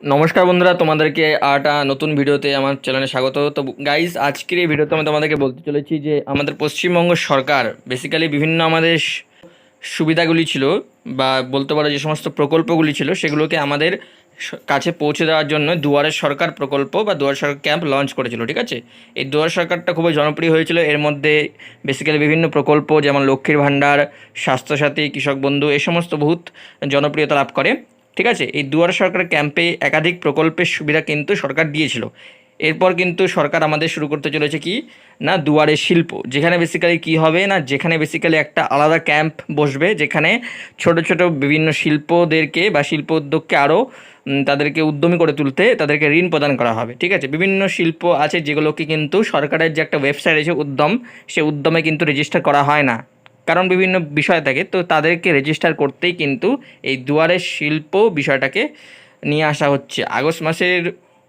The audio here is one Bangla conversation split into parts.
নমস্কার বন্ধুরা, তোমাদেরকে আটা নতুন ভিডিওতে আমার চ্যানেলে স্বাগত। তো গাইজ আজকের এই ভিডিওতে আমি তোমাদেরকে বলতে চলেছি যে আমাদের পশ্চিমবঙ্গ সরকার বেসিক্যালি বিভিন্ন আমাদের সুবিধাগুলি ছিল বা বলতে পারো যে সমস্ত প্রকল্পগুলি ছিল, সেগুলোকে আমাদের কাছে পৌঁছে দেওয়ার জন্য দুয়ারের সরকার প্রকল্প বা দুয়ার সরকার ক্যাম্প লঞ্চ করেছিল, ঠিক আছে? এই দুয়ার সরকারটা খুবই জনপ্রিয় হয়েছিল। এর মধ্যে বেসিক্যালি বিভিন্ন প্রকল্প, যেমন লক্ষ্মীর ভাণ্ডার, স্বাস্থ্যসাথী, কৃষক বন্ধু, এই সমস্ত বহুত জনপ্রিয়তা লাভ করে। ঠিক আছে? এই দুয়ার সরকার ক্যাম্পে একাধিক প্রকল্পের সুবিধা কিন্তু সরকার দিয়েছিল। এরপর কিন্তু সরকার আমাদের শুরু করতে চলেছে কি? না, দুয়ারে শিল্প। যেখানে বেসিক্যালি কি হবে না, যেখানে বেসিক্যালি একটা আলাদা ক্যাম্প বসবে, যেখানে ছোট ছোট বিভিন্ন শিল্পদেরকে বা শিল্প উদ্যোগকে আরও তাদেরকে উদ্যমী করে তুলতে তাদেরকে ঋণ প্রদান করা হবে, ঠিক আছে? বিভিন্ন শিল্প আছে যেগুলোকে কিন্তু সরকারের যে একটা ওয়েবসাইট আছে উদ্যম, সে উদ্যমে কিন্তু রেজিস্টার করা হয় না। কারণ বিভিন্ন বিষয় থাকে, তো তাদেরকে রেজিস্টার করতেই কিন্তু এই দুয়ারের শিল্প বিষয়টাকে নিয়ে আসা হচ্ছে। আগস্ট মাসের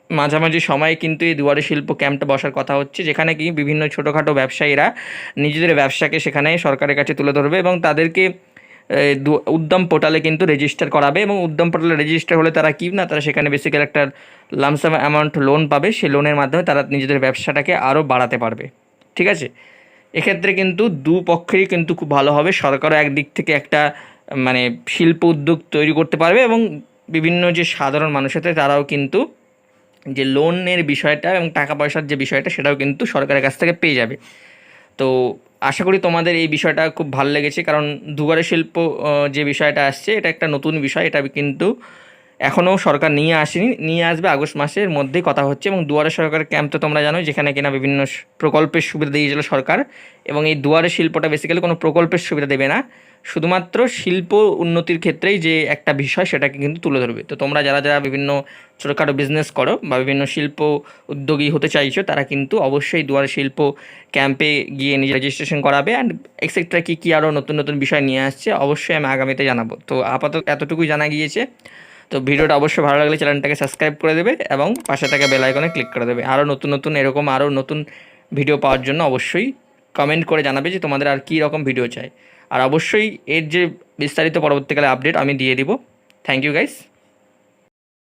মাঝামাঝি সময়ে কিন্তু এই দুয়ারে শিল্প ক্যাম্পটা বসার কথা হচ্ছে, যেখানে কি বিভিন্ন ছোটোখাটো ব্যবসায়ীরা নিজেদের ব্যবসাকে সেখানে সরকারের কাছে তুলে ধরবে এবং তাদেরকে উদ্যম পোর্টালে কিন্তু রেজিস্টার করাবে এবং উদ্যম পোর্টালে রেজিস্টার হলে তারা কি না, তারা সেখানে বেসিক্যালি একটা লামসাম অ্যামাউন্ট লোন পাবে, সেই লোনের মাধ্যমে তারা নিজেদের ব্যবসাটাকে আরও বাড়াতে পারবে। ঠিক আছে? এক্ষেত্রে কিন্তু দু পক্ষেরই কিন্তু খুব ভালো হবে। সরকারও একদিক থেকে একটা মানে শিল্প উদ্যোগ তৈরি করতে পারবে এবং বিভিন্ন যে সাধারণ মানুষ আছে, তারাও কিন্তু যে লোনের বিষয়টা এবং টাকা পয়সার যে বিষয়টা, সেটাও কিন্তু সরকারের কাছ থেকে পেয়ে যাবে। তো আশা করি তোমাদের এই বিষয়টা খুব ভালো লেগেছে, কারণ দুবারে শিল্প যে বিষয়টা আসছে, এটা একটা নতুন বিষয়, এটা কিন্তু এখনও সরকার নিয়ে আসেনি, নিয়ে আসবে আগস্ট মাসের মধ্যেই কথা হচ্ছে এবং দুয়ারে সরকার ক্যাম্প তো তোমরা জানো যেখানে কিনা বিভিন্ন প্রকল্পের সুবিধা দিয়েছিল সরকার এবং এই দুয়ারে শিল্পটা বেসিক্যালি কোনো প্রকল্পের সুবিধা দেবে না। শুধুমাত্র শিল্প উন্নতির ক্ষেত্রেই যে একটা বিষয় সেটাকে কিন্তু তুলে ধরবে। তো তোমরা যারা যারা বিভিন্ন ছোটোখাটো বিজনেস করো বা বিভিন্ন শিল্প উদ্যোগী হতে চাইছো, তারা কিন্তু অবশ্যই দুয়ারে শিল্প ক্যাম্পে গিয়ে নিজে রেজিস্ট্রেশন করাবে অ্যান্ড এক্সেট্রা কী কী আরও নতুন নতুন বিষয় নিয়ে আসছে অবশ্যই আমি আগামীতে জানাব। তো আপাতত এতটুকুই জানা গিয়েছে। তো ভিডিওটা অবশ্যই ভালো লাগলে চ্যানেলটাকে সাবস্ক্রাইব করে দেবে এবং পাশে থাকা বেল আইকনে ক্লিক করে দেবে। আরও নতুন নতুন, এরকম আরও নতুন ভিডিও পাওয়ার জন্য অবশ্যই কমেন্ট করে জানাবে যে তোমাদের আর কী রকম ভিডিও চাই। আর অবশ্যই এর যে বিস্তারিত পরবর্তীকালে আপডেট আমি দিয়ে দিব। Thank you guys